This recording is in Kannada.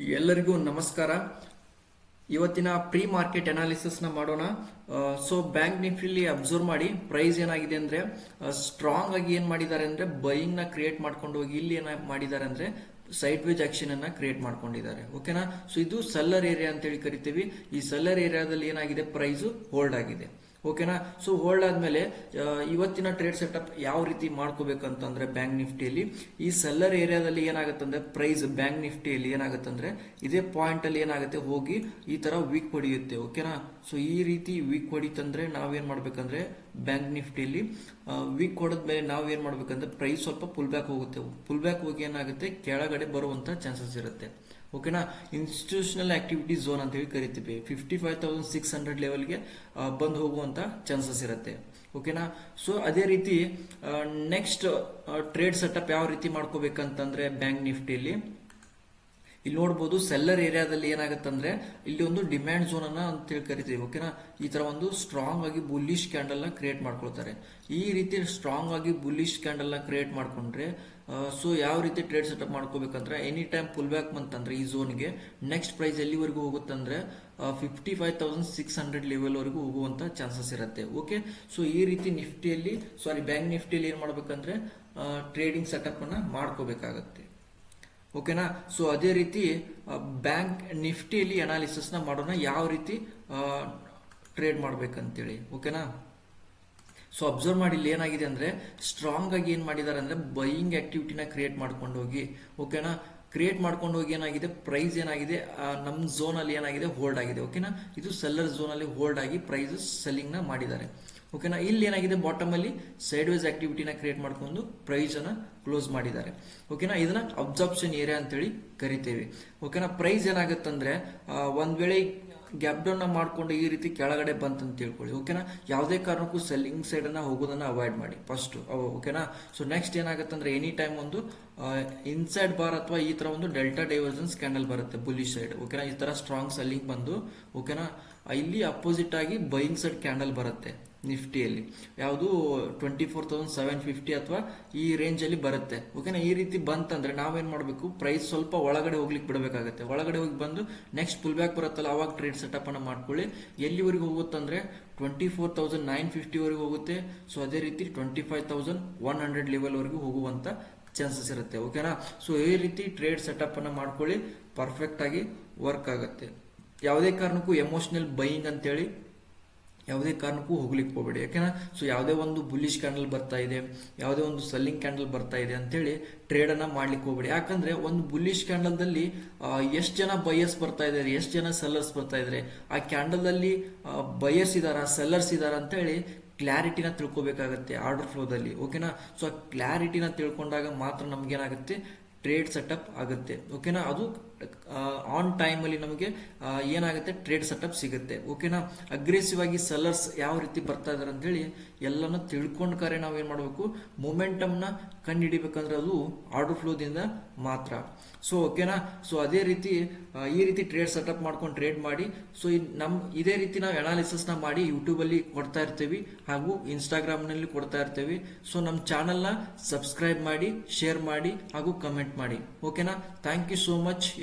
ಎಲ್ಲರಿಗೂ ನಮಸ್ಕಾರ. ಇವತ್ತಿನ ಪ್ರೀ ಮಾರ್ಕೆಟ್ ಅನಾಲಿಸಿಸ್ನ ಮಾಡೋಣ. ಸೊ ಬ್ಯಾಂಕ್ ನಿಫ್ಟಿಲಿ ಅಬ್ಸರ್ವ್ ಮಾಡಿ ಪ್ರೈಸ್ ಏನಾಗಿದೆ ಅಂದ್ರೆ ಸ್ಟ್ರಾಂಗ್ ಆಗಿ ಏನ್ ಮಾಡಿದ್ದಾರೆ ಅಂದ್ರೆ ಬೈಯಿಂಗ್ನ ಕ್ರಿಯೇಟ್ ಮಾಡ್ಕೊಂಡು ಹೋಗಿ, ಇಲ್ಲಿ ಏನ ಮಾಡಿದ್ದಾರೆ ಅಂದ್ರೆ ಸೈಡ್ ವೇಜ್ ಆಕ್ಷನ್ ಅನ್ನ ಕ್ರಿಯೇಟ್ ಮಾಡ್ಕೊಂಡಿದ್ದಾರೆ. ಓಕೆನಾ ಸೊ ಇದು ಸಲ್ಲರ್ ಏರಿಯಾ ಅಂತ ಹೇಳಿ ಕರಿತೀವಿ. ಈ ಸಲ್ಲರ್ ಏರಿಯಾದಲ್ಲಿ ಏನಾಗಿದೆ? ಪ್ರೈಸ್ ಹೋಲ್ಡ್ ಆಗಿದೆ. ಓಕೆನಾ ಸೊ ಹೋಲ್ಡ್ ಆದ್ಮೇಲೆ ಇವತ್ತಿನ ಟ್ರೇಡ್ ಸೆಟಪ್ ಯಾವ ರೀತಿ ಮಾಡ್ಕೋಬೇಕಂತಂದ್ರೆ ಬ್ಯಾಂಕ್ ನಿಫ್ಟಿಯಲ್ಲಿ. ಈ ಸೆಲ್ಲರ್ ಏರಿಯಾದಲ್ಲಿ ಏನಾಗುತ್ತಂದ್ರೆ ಪ್ರೈಸ್ ಬ್ಯಾಂಕ್ ನಿಫ್ಟಿಯಲ್ಲಿ ಏನಾಗುತ್ತಂದ್ರೆ, ಇದೇ ಪಾಯಿಂಟ್ ಅಲ್ಲಿ ಏನಾಗುತ್ತೆ, ಹೋಗಿ ಈ ತರ ವೀಕ್ ಹೊಡೆಯುತ್ತೆ ಓಕೆನಾ ಸೊ ಈ ರೀತಿ ವೀಕ್ ಹೊಡಿತಂದ್ರೆ ನಾವೇನ್ ಮಾಡ್ಬೇಕಂದ್ರೆ ಬ್ಯಾಂಕ್ ನಿಫ್ಟಿಯಲ್ಲಿ ವೀಕ್ ಹೊಡೆದ್ಮೇಲೆ ನಾವು ಏನ್ ಮಾಡ್ಬೇಕಂದ್ರೆ ಪ್ರೈಸ್ ಸ್ವಲ್ಪ ಪುಲ್ ಬ್ಯಾಕ್ ಹೋಗುತ್ತೆ. ಪುಲ್ ಬ್ಯಾಕ್ ಹೋಗಿ ಏನಾಗುತ್ತೆ, ಕೆಳಗಡೆ ಬರುವಂತ ಚಾನ್ಸಸ್ ಇರುತ್ತೆ. ಓಕೆನಾ ಇನ್ಸ್ಟಿಟ್ಯೂಷನಲ್ ಆಕ್ಟಿವಿಟಿ ಝೋನ್ ಅಂತ ಹೇಳಿ ಕರಿತೀವಿ. Fifty five thousand six hundred ಲೆವೆಲ್ಗೆ ಬಂದು ಹೋಗುವಂಥ ಚಾನ್ಸಸ್ ಇರುತ್ತೆ. ಓಕೆನಾ ಸೊ ಅದೇ ರೀತಿ ನೆಕ್ಸ್ಟ್ ಟ್ರೇಡ್ ಸೆಟಪ್ ಯಾವ ರೀತಿ ಮಾಡ್ಕೋಬೇಕಂತಂದ್ರೆ ಬ್ಯಾಂಕ್ ನಿಫ್ಟಿಯಲ್ಲಿ ಇಲ್ಲಿ ನೋಡ್ಬೋದು ಸೆಲ್ಲರ್ ಏರಿಯಾದಲ್ಲಿ ಏನಾಗುತ್ತಂದ್ರೆ ಇಲ್ಲಿ ಒಂದು ಡಿಮ್ಯಾಂಡ್ ಝೋನ್ ಅನ್ನ ಅಂತ ಕರಿತೀವಿ ಓಕೆನಾ ಈ ತರ ಒಂದು ಸ್ಟ್ರಾಂಗ್ ಆಗಿ ಬುಲ್ಲಿಶ್ ಕ್ಯಾಂಡಲ್ನ ಕ್ರಿಯೇಟ್ ಮಾಡ್ಕೊಳ್ತಾರೆ. ಈ ರೀತಿ ಸ್ಟ್ರಾಂಗ್ ಆಗಿ ಬುಲ್ಲಿಶ್ ಕ್ಯಾಂಡಲ್ನ ಕ್ರಿಯೇಟ್ ಮಾಡ್ಕೊಂಡ್ರೆ ಸೊ ಯಾವ ರೀತಿ ಟ್ರೇಡ್ ಸೆಟಪ್ ಮಾಡ್ಕೋಬೇಕಂದ್ರೆ ಎನಿ ಟೈಮ್ ಪುಲ್ ಬ್ಯಾಕ್ ಬಂತಂದ್ರೆ ಈ ಝೋನ್ಗೆ ನೆಕ್ಸ್ಟ್ ಪ್ರೈಸ್ ಎಲ್ಲಿವರೆಗೂ ಹೋಗುತ್ತಂದ್ರೆ fifty five thousand six hundred ಲೆವೆಲ್ವರೆಗೂ ಹೋಗುವಂತ ಚಾನ್ಸಸ್ ಇರುತ್ತೆ ಓಕೆ ಸೊ ಈ ರೀತಿ ನಿಫ್ಟಿಯಲ್ಲಿ ಸಾರಿ ಬ್ಯಾಂಕ್ ನಿಫ್ಟಿಯಲ್ಲಿ ಏನ್ ಮಾಡ್ಬೇಕಂದ್ರೆ ಟ್ರೇಡಿಂಗ್ ಸೆಟಪ್ ಅನ್ನ ಮಾಡ್ಕೋಬೇಕಾಗತ್ತೆ. ಓಕೆನಾ? ಸೊ ಅದೇ ರೀತಿ ಬ್ಯಾಂಕ್ ನಿಫ್ಟಿಯಲ್ಲಿ ಅನಾಲಿಸಿಸ್ನ ಮಾಡೋಣ, ಯಾವ ರೀತಿ ಟ್ರೇಡ್ ಮಾಡ್ಬೇಕಂತೇಳಿ. ಓಕೆನಾ? ಸೊ ಅಬ್ಸರ್ವ್ ಮಾಡಿ, ಇಲ್ಲಿ ಏನಾಗಿದೆ ಅಂದ್ರೆ ಸ್ಟ್ರಾಂಗ್ ಆಗಿ ಏನು ಮಾಡಿದ್ದಾರೆ ಅಂದ್ರೆ ಬೈಯಿಂಗ್ ಆಕ್ಟಿವಿಟಿನ ಕ್ರಿಯೇಟ್ ಮಾಡ್ಕೊಂಡು ಹೋಗಿ. ಓಕೆನಾ? ಕ್ರಿಯೇಟ್ ಮಾಡ್ಕೊಂಡು ಹೋಗಿ ಏನಾಗಿದೆ? ಪ್ರೈಸ್ ಏನಾಗಿದೆ? ನಮ್ಮ ಝೋನಲ್ಲಿ ಏನಾಗಿದೆ? ಹೋಲ್ಡ್ ಆಗಿದೆ. ಓಕೆನಾ? ಇದು ಸೆಲ್ಲರ್ ಝೋನ್ ಅಲ್ಲಿ ಹೋಲ್ಡ್ ಆಗಿ ಪ್ರೈಸ್ ಸೆಲ್ಲಿಂಗ್ನ ಮಾಡಿದ್ದಾರೆ. ಓಕೆನಾ ಇಲ್ಲಿ ಏನಾಗಿದೆ? ಬಾಟಮ್ ಅಲ್ಲಿ ಸೈಡ್ ವೈಸ್ ಆಕ್ಟಿವಿಟಿನ ಕ್ರಿಯೇಟ್ ಮಾಡ್ಕೊಂಡು ಪ್ರೈಸ್ ಅನ್ನ ಕ್ಲೋಸ್ ಮಾಡಿದ್ದಾರೆ. ಓಕೆನಾ ಇದನ್ನ ಅಬ್ಸಾರ್ಪ್ಷನ್ ಏರಿಯಾ ಅಂತೇಳಿ ಕರಿತೇವೆ. ಓಕೆನಾ ಪ್ರೈಸ್ ಏನಾಗುತ್ತಂದ್ರೆ ಒಂದ್ ವೇಳೆ ಗ್ಯಾಪ್ ಡೌನ್ ಮಾಡ್ಕೊಂಡು ಈ ರೀತಿ ಕೆಳಗಡೆ ಬಂತಂತ ತಿಳ್ಕೊಳ್ಳಿ. ಓಕೆನಾ ಯಾವುದೇ ಕಾರಣಕ್ಕೂ ಸೆಲ್ಲಿಂಗ್ ಸೈಡ್ ಅನ್ನ ಹೋಗೋದನ್ನ ಅವಾಯ್ಡ್ ಮಾಡಿ. ಫಸ್ಟ್ ಓಕೆನಾ ಸೊ ನೆಕ್ಸ್ಟ್ ಏನಾಗುತ್ತಂದ್ರೆ ಎನಿ ಟೈಮ್ ಒಂದು ಇನ್ಸೈಡ್ ಬಾರ್ ಅಥವಾ ಈ ತರ ಒಂದು ಡೆಲ್ಟಾ ಡೈವರ್ಜನ್ಸ್ ಕ್ಯಾಂಡಲ್ ಬರುತ್ತೆ ಬುಲಿ ಸೈಡ್ ಓಕೆನಾ ಈ ತರ ಸ್ಟ್ರಾಂಗ್ ಸೆಲ್ಲಿಂಗ್ ಬಂದು ಓಕೆನಾ ಇಲ್ಲಿ ಅಪೋಸಿಟ್ ಆಗಿ ಬೈಯಿಂಗ್ ಸೈಡ್ ಕ್ಯಾಂಡಲ್ ಬರುತ್ತೆ. ನಿಫ್ಟಿಯಲ್ಲಿ. ಯಾವುದು twenty four thousand seven fifty ಅಥವಾ ಈ ರೇಂಜ್ ಅಲ್ಲಿ ಬರುತ್ತೆ. ಓಕೆನಾ ಈ ರೀತಿ ಬಂತಂದ್ರೆ ನಾವೇನು ಮಾಡಬೇಕು? ಪ್ರೈಸ್ ಸ್ವಲ್ಪ ಒಳಗಡೆ ಹೋಗ್ಲಿಕ್ಕೆ ಬಿಡಬೇಕಾಗುತ್ತೆ. ಒಳಗಡೆ ಹೋಗಿ ಬಂದು ನೆಕ್ಸ್ಟ್ ಪುಲ್ ಬ್ಯಾಕ್ ಬರುತ್ತಲ್ಲ, ಅವಾಗ ಟ್ರೇಡ್ ಸೆಟಪ್ ಅನ್ನು ಮಾಡ್ಕೊಳ್ಳಿ. ಎಲ್ಲಿವರೆಗೂ ಹೋಗುತ್ತಂದ್ರೆ twenty four thousand nine fifty ವರೆಗೂ ಹೋಗುತ್ತೆ. ಸೊ ಅದೇ ರೀತಿ twenty five thousand one hundred ಲೆವೆಲ್ವರೆಗೂ ವರೆಗೂ ಹೋಗುವಂತ ಚಾನ್ಸಸ್ ಇರುತ್ತೆ. ಓಕೆನಾ ಸೊ ಈ ರೀತಿ ಟ್ರೇಡ್ ಸೆಟಪ್ ಅನ್ನ ಮಾಡ್ಕೊಳ್ಳಿ. ಪರ್ಫೆಕ್ಟ್ ಆಗಿ ವರ್ಕ್ ಆಗುತ್ತೆ. ಯಾವುದೇ ಕಾರಣಕ್ಕೂ ಎಮೋಷನಲ್ ಬೈಯಿಂಗ್ ಅಂತೇಳಿ ಯಾವುದೇ ಕಾರಣಕ್ಕೂ ಹೋಗ್ಲಿಕ್ಕೆ ಹೋಗಬೇಡಿ. ಯಾಕೆನಾ ಸೊ ಯಾವುದೇ ಒಂದು ಬುಲ್ಲಿಶ್ ಕ್ಯಾಂಡಲ್ ಬರ್ತಾ ಇದೆ, ಯಾವುದೇ ಒಂದು ಸೆಲ್ಲಿಂಗ್ ಕ್ಯಾಂಡಲ್ ಬರ್ತಾ ಇದೆ ಅಂತೇಳಿ ಟ್ರೇಡ್ ಅನ್ನ ಮಾಡ್ಲಿಕ್ಕೆ ಹೋಗಬೇಡಿ. ಯಾಕಂದ್ರೆ, ಒಂದು ಬುಲ್ಲಿಶ್ ಕ್ಯಾಂಡಲ್ ದಲ್ಲಿ ಎಷ್ಟು ಜನ ಬಯರ್ಸ್ ಬರ್ತಾ ಇದ್ದಾರೆ ಎಷ್ಟು ಜನ ಸೆಲ್ಲರ್ಸ್ ಬರ್ತಾ ಇದ್ದಾರೆ ಆ ಕ್ಯಾಂಡಲ್ ಅಲ್ಲಿ ಬಯರ್ಸ್ ಇದಾರ ಸೆಲ್ಲರ್ಸ್ ಇದಾರ ಅಂತೇಳಿ ಕ್ಲಾರಿಟಿನ ತಿಳ್ಕೊಬೇಕಾಗತ್ತೆ ಆರ್ಡರ್ ಫ್ಲೋದಲ್ಲಿ ಓಕೆನಾ ಸೊ ಕ್ಲಾರಿಟಿನ ತಿಳ್ಕೊಂಡಾಗ ಮಾತ್ರ ನಮ್ಗೇನಾಗುತ್ತೆ ಟ್ರೇಡ್ ಸೆಟಪ್ ಆಗುತ್ತೆ. ಓಕೆನಾ ಅದು ಆನ್ ಟೈಮ್ ಅಲ್ಲಿ ನಮಗೆ ಏನಾಗುತ್ತೆ ಟ್ರೇಡ್ ಸೆಟಪ್ ಸಿಗುತ್ತೆ. ಓಕೆನಾ ಅಗ್ರೆಸಿವ್ ಆಗಿ ಸೆಲ್ಲರ್ಸ್ ಯಾವ ರೀತಿ ಬರ್ತಾ ಇದಾರೆ ಅಂತ ಹೇಳಿ ಎಲ್ಲಾನು ತಿಳ್ಕೊಂಡ ಕರೆ ನಾವು ಏನ್ ಮಾಡಬೇಕು? ಮೊಮೆಂಟಮ್ ಕಂಡು ಹಿಡಿಬೇಕಂದ್ರೆ ಅದು ಆರ್ಡರ್ ಫ್ಲೋದಿಂದ ಮಾತ್ರ. ಸೊ ಓಕೆನಾ ಸೊ ಅದೇ ರೀತಿ ಈ ರೀತಿ ಟ್ರೇಡ್ ಸೆಟಪ್ ಮಾಡ್ಕೊಂಡು ಟ್ರೇಡ್ ಮಾಡಿ ಸೊ ನಮ್, ಇದೇ ರೀತಿ ನಾವು ಅನಾಲಿಸಿಸ್ನ ಮಾಡಿ ಯೂಟ್ಯೂಬ್ ಅಲ್ಲಿ ಕೊಡ್ತಾ ಇರ್ತೀವಿ ಹಾಗೂ ಇನ್ಸ್ಟಾಗ್ರಾಮ್ನಲ್ಲಿ ಕೊಡ್ತಾ ಇರ್ತೀವಿ. ಸೊ ನಮ್ಮ ನ ಸಬ್ಸ್ಕ್ರೈಬ್ ಮಾಡಿ ಶೇರ್ ಮಾಡಿ ಹಾಗೂ ಕಮೆಂಟ್ ಮಾಡಿ. ಓಕೆನಾ ಥ್ಯಾಂಕ್ ಯು ಸೋ ಮಚ್